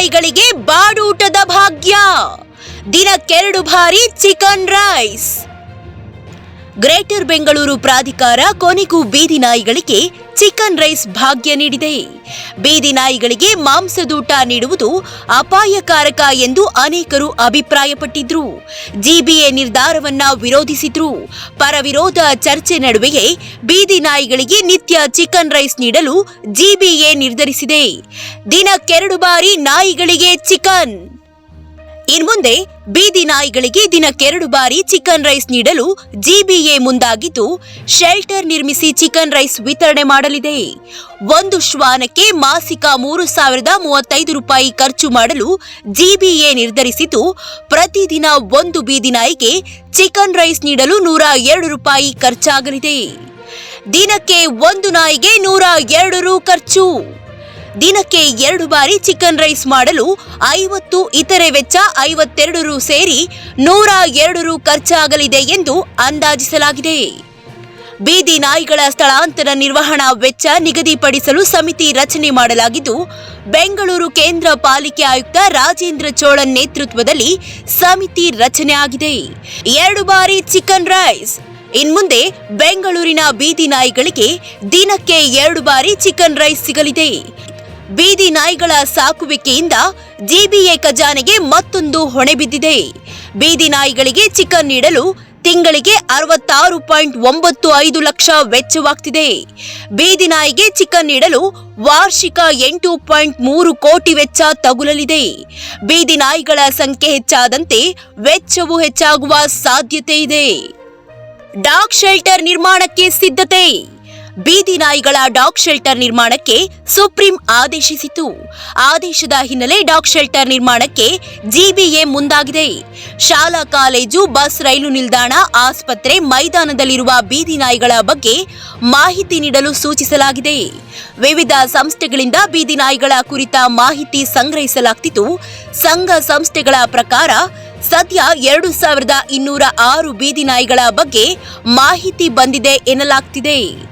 ನಾಯಿಗಳಿಗೆ ಬಾಡೂಟದ ಭಾಗ್ಯ. ದಿನಕ್ಕೆರಡು ಬಾರಿ chicken rice. Greater Bengaluru ಪ್ರಾಧಿಕಾರ ಕೊನೆಗೂ ಬೀದಿ ನಾಯಿಗಳಿಗೆ ಚಿಕನ್ ರೈಸ್ ಭಾಗ್ಯ ನೀಡಿದೆ. ಬೀದಿ ನಾಯಿಗಳಿಗೆ ಮಾಂಸದೂಟ ನೀಡುವುದು ಅಪಾಯಕಾರಕ ಎಂದು ಅನೇಕರು ಅಭಿಪ್ರಾಯಪಟ್ಟಿದ್ರು. ಜಿಬಿಎ ನಿರ್ಧಾರವನ್ನ ವಿರೋಧಿಸಿದ್ರು. ಪರವಿರೋಧ ಚರ್ಚೆ ನಡುವೆಯೇ ಬೀದಿ ನಾಯಿಗಳಿಗೆ ನಿತ್ಯ ಚಿಕನ್ ರೈಸ್ ನೀಡಲು ಜಿಬಿಎ ನಿರ್ಧರಿಸಿದೆ. ದಿನಕ್ಕೆರಡು ಬಾರಿ ನಾಯಿಗಳಿಗೆ ಚಿಕನ್. ಇನ್ಮುಂದೆ ಬೀದಿ ನಾಯಿಗಳಿಗೆ ದಿನಕ್ಕೆರಡು ಬಾರಿ ಚಿಕನ್ ರೈಸ್ ನೀಡಲು ಜಿಬಿಎ ಮುಂದಾಗಿದ್ದು, ಶೆಲ್ಟರ್ ನಿರ್ಮಿಸಿ ಚಿಕನ್ ರೈಸ್ ವಿತರಣೆ ಮಾಡಲಿದೆ. ಒಂದು ಶ್ವಾನಕ್ಕೆ ಮಾಸಿಕ ಮೂರು ಸಾವಿರದ ಮೂವತ್ತೈದು ರೂಪಾಯಿ ಖರ್ಚು ಮಾಡಲು ಜಿಬಿಎ ನಿರ್ಧರಿಸಿದ್ದು, ಪ್ರತಿದಿನ ಒಂದು ಬೀದಿ ನಾಯಿಗೆ ಚಿಕನ್ ರೈಸ್ ನೀಡಲು ನೂರ ಎರಡು ರೂಪಾಯಿ ಖರ್ಚಾಗಲಿದೆ. ದಿನಕ್ಕೆ ಒಂದು ನಾಯಿಗೆ ನೂರ ಎರಡು ರು ಖರ್ಚು. ದಿನಕ್ಕೆ ಎರಡು ಬಾರಿ ಚಿಕನ್ ರೈಸ್ ಮಾಡಲು ಐವತ್ತು, ಇತರೆ ವೆಚ್ಚ ಐವತ್ತೆರಡು ರು ಸೇರಿ ನೂರ ಎರಡು ರು ಖರ್ಚಾಗಲಿದೆ ಎಂದು ಅಂದಾಜಿಸಲಾಗಿದೆ. ಬೀದಿ ನಾಯಿಗಳ ಸ್ಥಳಾಂತರ ನಿರ್ವಹಣಾ ವೆಚ್ಚ ನಿಗದಿಪಡಿಸಲು ಸಮಿತಿ ರಚನೆ ಮಾಡಲಾಗಿದ್ದು, ಬೆಂಗಳೂರು ಕೇಂದ್ರ ಪಾಲಿಕೆ ಆಯುಕ್ತ ರಾಜೇಂದ್ರ ಚೋಳನ್ ನೇತೃತ್ವದಲ್ಲಿ ಸಮಿತಿ ರಚನೆ ಆಗಿದೆ. ಎರಡು ಬಾರಿ ಚಿಕನ್ ರೈಸ್. ಇನ್ಮುಂದೆ ಬೆಂಗಳೂರಿನ ಬೀದಿ ನಾಯಿಗಳಿಗೆ ದಿನಕ್ಕೆ ಎರಡು ಬಾರಿ ಚಿಕನ್ ರೈಸ್ ಸಿಗಲಿದೆ. ಬೀದಿ ನಾಯಿಗಳ ಸಾಕುವಿಕೆಯಿಂದ ಜಿಬಿಎ ಖಜಾನೆಗೆ ಮತ್ತೊಂದು ಹೊಣೆ ಬಿದ್ದಿದೆ. ಬೀದಿ ನಾಯಿಗಳಿಗೆ ಚಿಕನ್ ನೀಡಲು ತಿಂಗಳಿಗೆ ಅರವತ್ತಾರು ಪಾಯಿಂಟ್ ಒಂಬತ್ತು ಐದು ಲಕ್ಷ ವೆಚ್ಚವಾಗ್ತಿದೆ. ಬೀದಿ ನಾಯಿಗೆ ಚಿಕನ್ ನೀಡಲು ವಾರ್ಷಿಕ ಎಂಟು ಪಾಯಿಂಟ್ ಮೂರು ಕೋಟಿ ವೆಚ್ಚ ತಗುಲಲಿದೆ. ಬೀದಿ ನಾಯಿಗಳ ಸಂಖ್ಯೆ ಹೆಚ್ಚಾದಂತೆ ವೆಚ್ಚವು ಹೆಚ್ಚಾಗುವ ಸಾಧ್ಯತೆ ಇದೆ. ಡಾಗ್ ಶೆಲ್ಟರ್ ನಿರ್ಮಾಣಕ್ಕೆ ಸಿದ್ಧತೆ. ಬೀದಿ ನಾಯಿಗಳ ಡಾಗ್ ಶೆಲ್ಟರ್ ನಿರ್ಮಾಣಕ್ಕೆ ಸುಪ್ರೀಂ ಆದೇಶಿಸಿತು. ಆದೇಶದ ಹಿನ್ನೆಲೆ ಡಾಗ್ ಶೆಲ್ಟರ್ ನಿರ್ಮಾಣಕ್ಕೆ ಜಿಬಿಎ ಮುಂದಾಗಿದೆ. ಶಾಲಾ ಕಾಲೇಜು, ಬಸ್, ರೈಲು ನಿಲ್ದಾಣ, ಆಸ್ಪತ್ರೆ, ಮೈದಾನದಲ್ಲಿರುವ ಬೀದಿ ನಾಯಿಗಳ ಬಗ್ಗೆ ಮಾಹಿತಿ ನೀಡಲು ಸೂಚಿಸಲಾಗಿದೆ. ವಿವಿಧ ಸಂಸ್ಥೆಗಳಿಂದ ಬೀದಿ ನಾಯಿಗಳ ಕುರಿತ ಮಾಹಿತಿ ಸಂಗ್ರಹಿಸಲಾಗ್ತಿತ್ತು. ಸಂಘ ಸಂಸ್ಥೆಗಳ ಪ್ರಕಾರ ಸದ್ಯ ಎರಡು ಸಾವಿರದ ಇನ್ನೂರ ಆರು ಬೀದಿ ನಾಯಿಗಳ ಬಗ್ಗೆ ಮಾಹಿತಿ ಬಂದಿದೆ ಎನ್ನಲಾಗ್ತಿದೆ.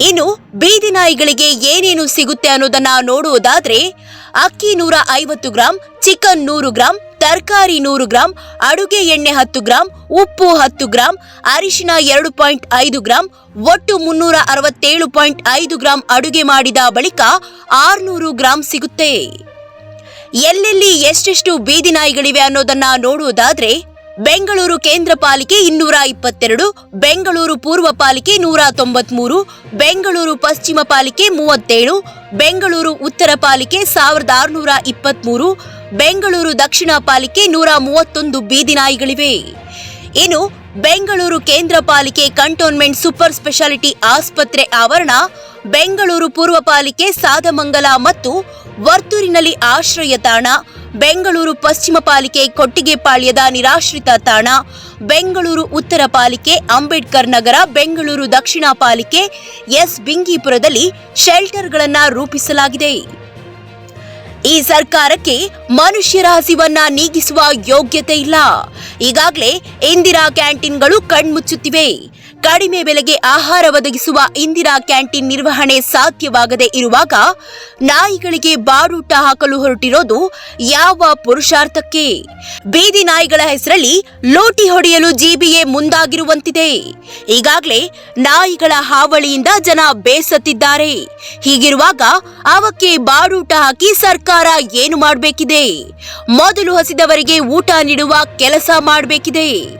ಇನ್ನು ಬೀದಿ ನಾಯಿಗಳಿಗೆ ಏನೇನು ಸಿಗುತ್ತೆ ಅನ್ನೋದನ್ನ ನೋಡುವುದಾದ್ರೆ, ಅಕ್ಕಿ ನೂರ ಐವತ್ತು ಗ್ರಾಂ, ಚಿಕನ್ ನೂರು ಗ್ರಾಂ, ತರಕಾರಿ ನೂರು ಗ್ರಾಂ, ಅಡುಗೆ ಎಣ್ಣೆ ಹತ್ತು ಗ್ರಾಂ, ಉಪ್ಪು ಹತ್ತು ಗ್ರಾಂ, ಅರಿಶಿನ ಎರಡು ಪಾಯಿಂಟ್ ಐದು ಗ್ರಾಂ, ಒಟ್ಟು ಮುನ್ನೂರ ಅರವತ್ತೇಳು ಪಾಯಿಂಟ್ ಐದು ಗ್ರಾಂ ಅಡುಗೆ ಮಾಡಿದ ಬಳಿಕ ಆರುನೂರು ಗ್ರಾಂ ಸಿಗುತ್ತೆ. ಎಲ್ಲೆಲ್ಲಿ ಎಷ್ಟೆಷ್ಟು ಬೀದಿ ನಾಯಿಗಳಿವೆ ಅನ್ನೋದನ್ನ ನೋಡುವುದಾದ್ರೆ ಬೆಂಗಳೂರು ಕೇಂದ್ರ ಪಾಲಿಕೆ ಇನ್ನೂರ ಇಪ್ಪತ್ತೆರಡು, ಬೆಂಗಳೂರು ಪೂರ್ವ ಪಾಲಿಕೆ ನೂರ ತೊಂಬತ್ಮೂರು, ಬೆಂಗಳೂರು ಪಶ್ಚಿಮ ಪಾಲಿಕೆ ಮೂವತ್ತೇಳು, ಬೆಂಗಳೂರು ಉತ್ತರ ಪಾಲಿಕೆ ಸಾವಿರದ ಆರುನೂರ ಇಪ್ಪತ್ಮೂರು, ಬೆಂಗಳೂರು ದಕ್ಷಿಣ ಪಾಲಿಕೆ ನೂರ ಮೂವತ್ತೊಂದು ಬೀದಿ ನಾಯಿಗಳಿವೆ ಇನ್ನು ಬೆಂಗಳೂರು ಕೇಂದ್ರ ಪಾಲಿಕೆ ಕಂಟೋನ್ಮೆಂಟ್ ಸೂಪರ್ ಸ್ಪೆಷಾಲಿಟಿ ಆಸ್ಪತ್ರೆ ಆವರಣ, ಬೆಂಗಳೂರು ಪೂರ್ವ ಪಾಲಿಕೆ ಸಾದಮಂಗಲ ಮತ್ತು ವರ್ತೂರಿನಲ್ಲಿ ಆಶ್ರಯ ತಾಣ ಬೆಂಗಳೂರು ಪಶ್ಚಿಮ ಪಾಲಿಕೆ ಕೊಟ್ಟಿಗೆಪಾಳ್ಯದ ನಿರಾಶ್ರಿತ ತಾಣ, ಬೆಂಗಳೂರು ಉತ್ತರ ಪಾಲಿಕೆ, ಅಂಬೇಡ್ಕರ್ ನಗರ, ಬೆಂಗಳೂರು ದಕ್ಷಿಣ ಪಾಲಿಕೆ, ಎಸ್ ಬಿಂಗೀಪುರದಲ್ಲಿ ಶೆಲ್ಟರ್ಗಳನ್ನು ರೂಪಿಸಲಾಗಿದೆ. ಈ ಸರ್ಕಾರಕ್ಕೆ ಮನುಷ್ಯರ ಹಸಿವನ್ನ ನೀಗಿಸುವ ಯೋಗ್ಯತೆ ಇಲ್ಲ. ಈಗಾಗಲೇ ಇಂದಿರಾ ಕ್ಯಾಂಟೀನ್ಗಳು ಕಣ್ಮುಚ್ಚುತ್ತಿವೆ. ಕಡಿಮೆ ಬೆಲೆಗೆ ಆಹಾರ ಒದಗಿಸುವ ಇಂದಿರಾ ಕ್ಯಾಂಟೀನ್ ನಿರ್ವಹಣೆ ಸಾಧ್ಯವಾಗದೆ ಇರುವಾಗ ನಾಯಿಗಳಿಗೆ ಬಾಡೂಟ ಹಾಕಲು ಹೊರಟಿರೋದು ಯಾವ ಪುರುಷಾರ್ಥಕ್ಕೆ? ಬೀದಿ ನಾಯಿಗಳ ಹೆಸರಲ್ಲಿ ಲೋಟಿ ಹೊಡೆಯಲು ಜಿಬಿಎ ಮುಂದಾಗಿರುವಂತಿದೆ. ಈಗಾಗಲೇ ನಾಯಿಗಳ ಹಾವಳಿಯಿಂದ ಜನ ಬೇಸತ್ತಿದ್ದಾರೆ. ಹೀಗಿರುವಾಗ ಅವಕ್ಕೆ ಬಾಡೂಟ ಹಾಕಿ ಸರ್ಕಾರ ಏನು ಮಾಡಬೇಕಿದೆ? ಮೊದಲು ಹಸಿದವರಿಗೆ ಊಟ ನೀಡುವ ಕೆಲಸ ಮಾಡಬೇಕಿದೆ.